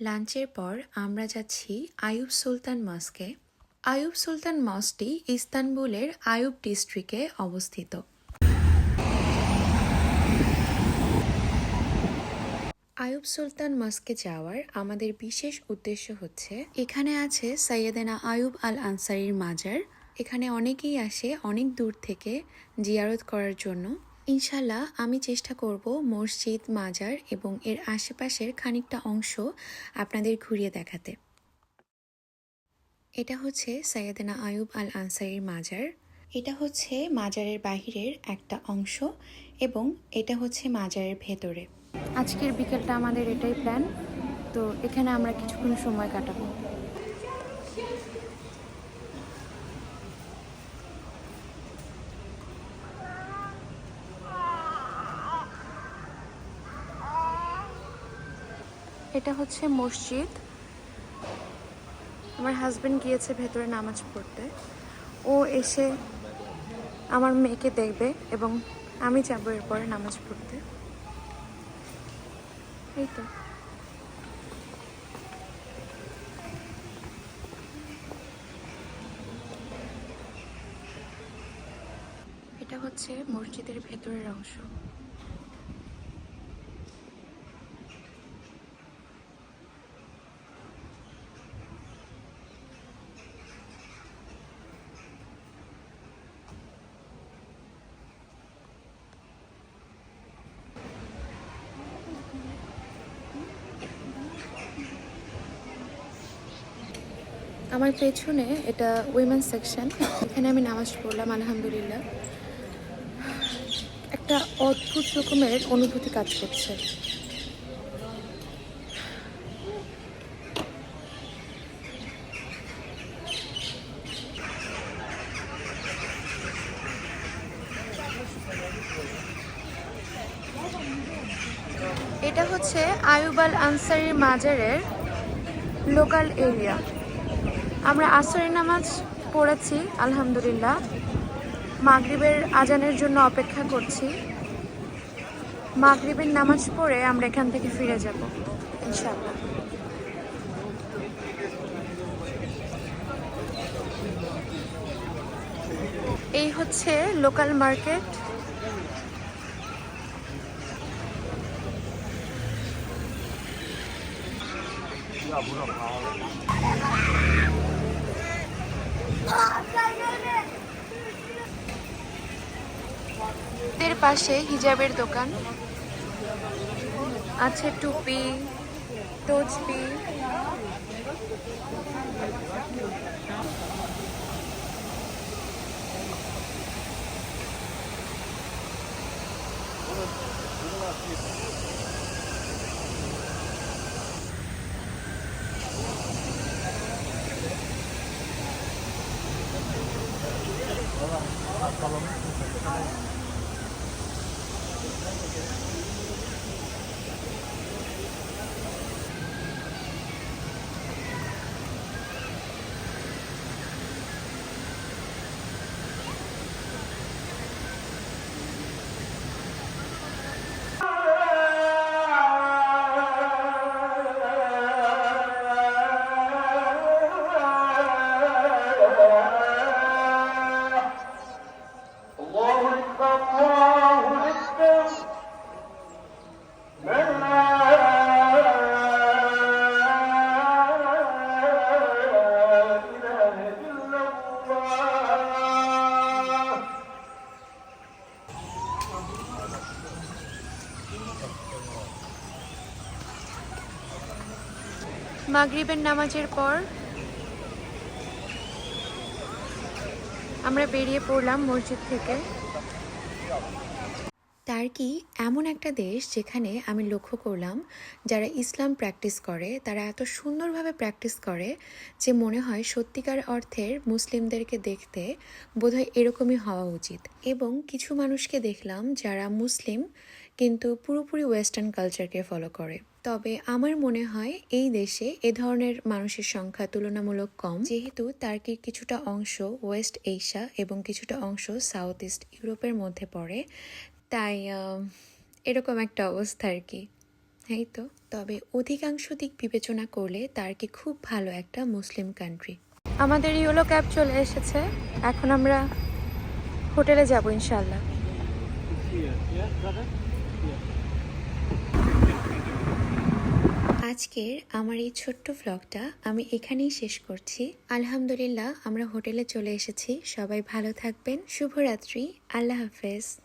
লাঞ্চের পর আমরা যাচ্ছি আয়ুব সুলতান মস্কে। আয়ুব সুলতান মসটি ইস্তানবুলের আয়ুব ডিস্ট্রিক্টে অবস্থিত। আয়ুব সুলতান মস্কে যাওয়ার আমাদের বিশেষ উদ্দেশ্য হচ্ছে, এখানে আছে সৈয়দেনা আয়ুব আল আনসারির মাজার। এখানে অনেকেই আসে অনেক দূর থেকে জিয়ারত করার জন্য। ইনশাল্লাহ আমি চেষ্টা করব মসজিদ, মাজার এবং এর আশেপাশের খানিকটা অংশ আপনাদের ঘুরিয়ে দেখাতে। এটা হচ্ছে সৈয়দেনা আয়ুব আল আনসারির মাজার। এটা হচ্ছে মাজারের বাহিরের একটা অংশ এবং এটা হচ্ছে মাজারের ভেতরে। আজকের বিকেলটা আমাদের এটাই প্ল্যান তো এখানে আমরা কিছুক্ষণ সময় কাটাবো। এটা হচ্ছে মসজিদ। আমার হাজবেন্ড গিয়েছে ভেতরে নামাজ পড়তে। ও এসে আমার মেয়েকে দেখবে এবং আমি যাব এরপরে নামাজ পড়তে। এই তো। এটা হচ্ছে মসজিদের ভেতরের অংশ। আমার পেছনে এটা উইমেন সেকশন এখানে আমি নামাজ পড়লাম, আলহামদুলিল্লাহ। একটা অদ্ভুত রকমের অনুভূতি কাজ করছে। এটা হচ্ছে আয়ুব আল আনসারির মাজারের লোকাল এরিয়া আমরা আসরের নামাজ পড়েছি, আলহামদুলিল্লাহ। মাগরিবের আজানের জন্য অপেক্ষা করছি। মাগরিবের নামাজ পড়ে আমরা এখান থেকে ফিরে যাব, ইনশাআল্লাহ। এই হচ্ছে লোকাল মার্কেট। এর পাশে হিজাবের দোকান। আছে টুপি তসবি الله أكبر الله মাগরিবের নামাজের পর আমরা বেরিয়ে পড়লাম মসজিদ থেকে। টার্কি এমন একটা দেশ যেখানে আমি লক্ষ্য করলাম, যারা ইসলাম প্র্যাকটিস করে, তারা এত সুন্দরভাবে প্র্যাকটিস করে যে মনে হয় সত্যিকার অর্থের মুসলিমদেরকে দেখতে বোধহয় এরকমই হওয়া উচিত। এবং কিছু মানুষকে দেখলাম যারা মুসলিম, কিন্তু পুরোপুরি ওয়েস্টার্ন কালচারকে ফলো করে। তবে আমার মনে হয় এই দেশে এ ধরনের মানুষের সংখ্যা তুলনামূলক কম। যেহেতু টার্কির কিছুটা অংশ ওয়েস্ট এশিয়া এবং কিছুটা অংশ সাউথ ইস্ট ইউরোপের মধ্যে পড়ে তাই এরকম একটা অবস্থা আর কি। এই তো। তবে অধিকাংশ দিক বিবেচনা করলে তার কি খুব ভালো একটা মুসলিম কান্ট্রি আমাদের ইয়েলো ক্যাব চলে এসেছে। এখন আমরা হোটেলে যাব ইনশাল্লাহ আজকের আমার এই ছোট্ট ভ্লগটা আমি এখানেই শেষ করছি। আলহামদুলিল্লাহ, আমরা হোটেলে চলে এসেছি। সবাই ভালো থাকবেন। শুভরাত্রি। আল্লাহ হাফেজ।